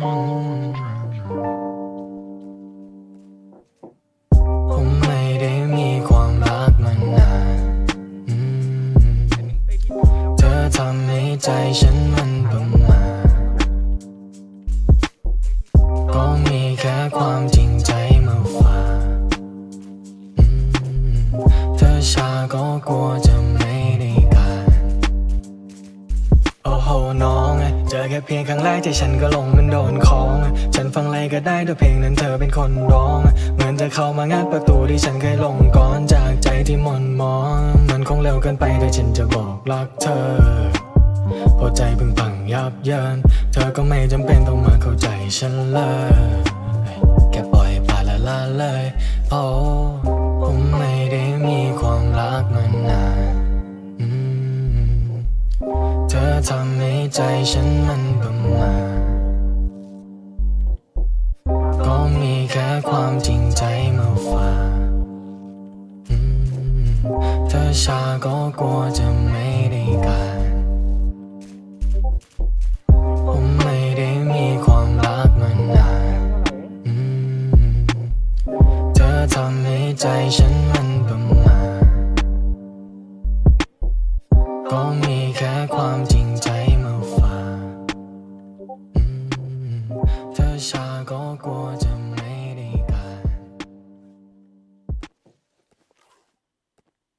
ผมไม่ได้มีความรักมานานเธอทำให้ใจฉันมันประมาก็มีแค่ความจริงใจมาฝาเธอชาก็กลัวจะ เจอแค่เพียงครั้งแรกใจฉันก็ลงมันโดนของ ฉันฟังอะไรก็ได้ด้วยเพลงนั้นเธอเป็นคนร้อง เหมือนเธอเข้ามางัดประตูที่ฉันเคยลงก่อนจากใจที่หมนมอง มันคงเร็วเกินไปแต่ฉันจะบอกรักเธอพอใจพึ่งพังยับเยิน เธอก็ไม่จำเป็นต้องมาเข้าใจฉันเลย ทำให้ใจฉันมันประมาก็มีแค่ความจริงใจมาฝากเธอชาก็กลัวจะไม่ได้การผมไม่ได้มีความรักมานานเธอทำให้ใจฉันมันประมาก็มีแค่ความ 高过。